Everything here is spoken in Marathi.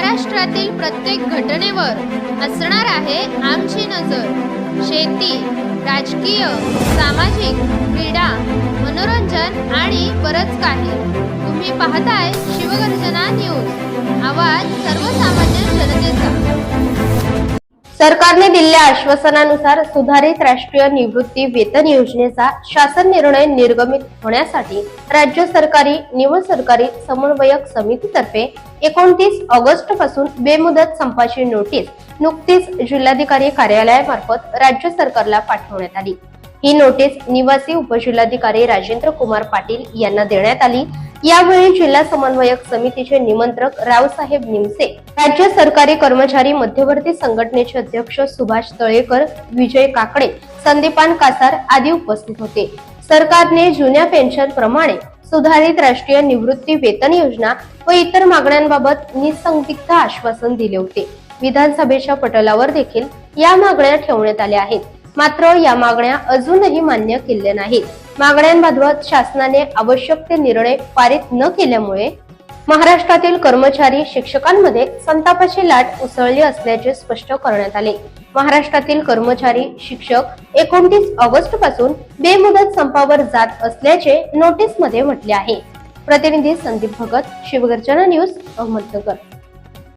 महाराष्ट्रातील प्रत्येक घटनेवर असणार आहे आमची नजर. शेती राजकीय सामाजिक क्रीडा मनोरंजन आणि बरंच काही. तुम्ही पाहताय शिवगर्जना न्यूज. आवाज सर्व सरकारने दिलेल्या आश्वासनानुसार सुधारित राष्ट्रीय निवृत्ती वेतन योजनेचा शासन निर्णय निर्गमित होण्यासाठी राज्य सरकारी निम सरकारी समन्वयक समितीतर्फे एकोणतीस ऑगस्टपासून बेमुदत संपाची नोटीस नुकतीच जिल्हाधिकारी कार्यालयामार्फत राज्य सरकारला पाठवण्यात आली. ही नोटीस निवासी उपजिल्हाधिकारी राजेंद्र कुमार पाटील यांना देण्यात आली. यावेळी जिल्हा समन्वयक समितीचे निमंत्रक रावसाहेब निमसे राज्य सरकारी कर्मचारी मध्यवर्ती संघटनेचे अध्यक्ष सुभाष तळेकर विजय काकडे संदीपान कासार आदी उपस्थित होते. सरकारने जुन्या पेन्शन प्रमाणे सुधारित राष्ट्रीय निवृत्ती वेतन योजना व इतर मागण्यांबाबत निसंदिग्ध आश्वासन दिले होते. विधानसभेच्या पटलावर देखील या मागण्या ठेवण्यात आल्या आहेत. मात्र या मागण्या अजूनही मान्य केल्या नाहीत. मागण्यांबाबत शासनाने आवश्यक ते निर्णय पारित न केल्यामुळे महाराष्ट्रातील कर्मचारी शिक्षकांमध्ये संतापाची लाट उसळली असल्याचे स्पष्ट करण्यात आले. महाराष्ट्रातील कर्मचारी शिक्षक एकोणतीस ऑगस्टपासून बेमुदत संपावर जात असल्याचे नोटीसमध्ये म्हटले आहे. प्रतिनिधी संदीप भगत शिवगर्जना न्यूज अहमदनगर.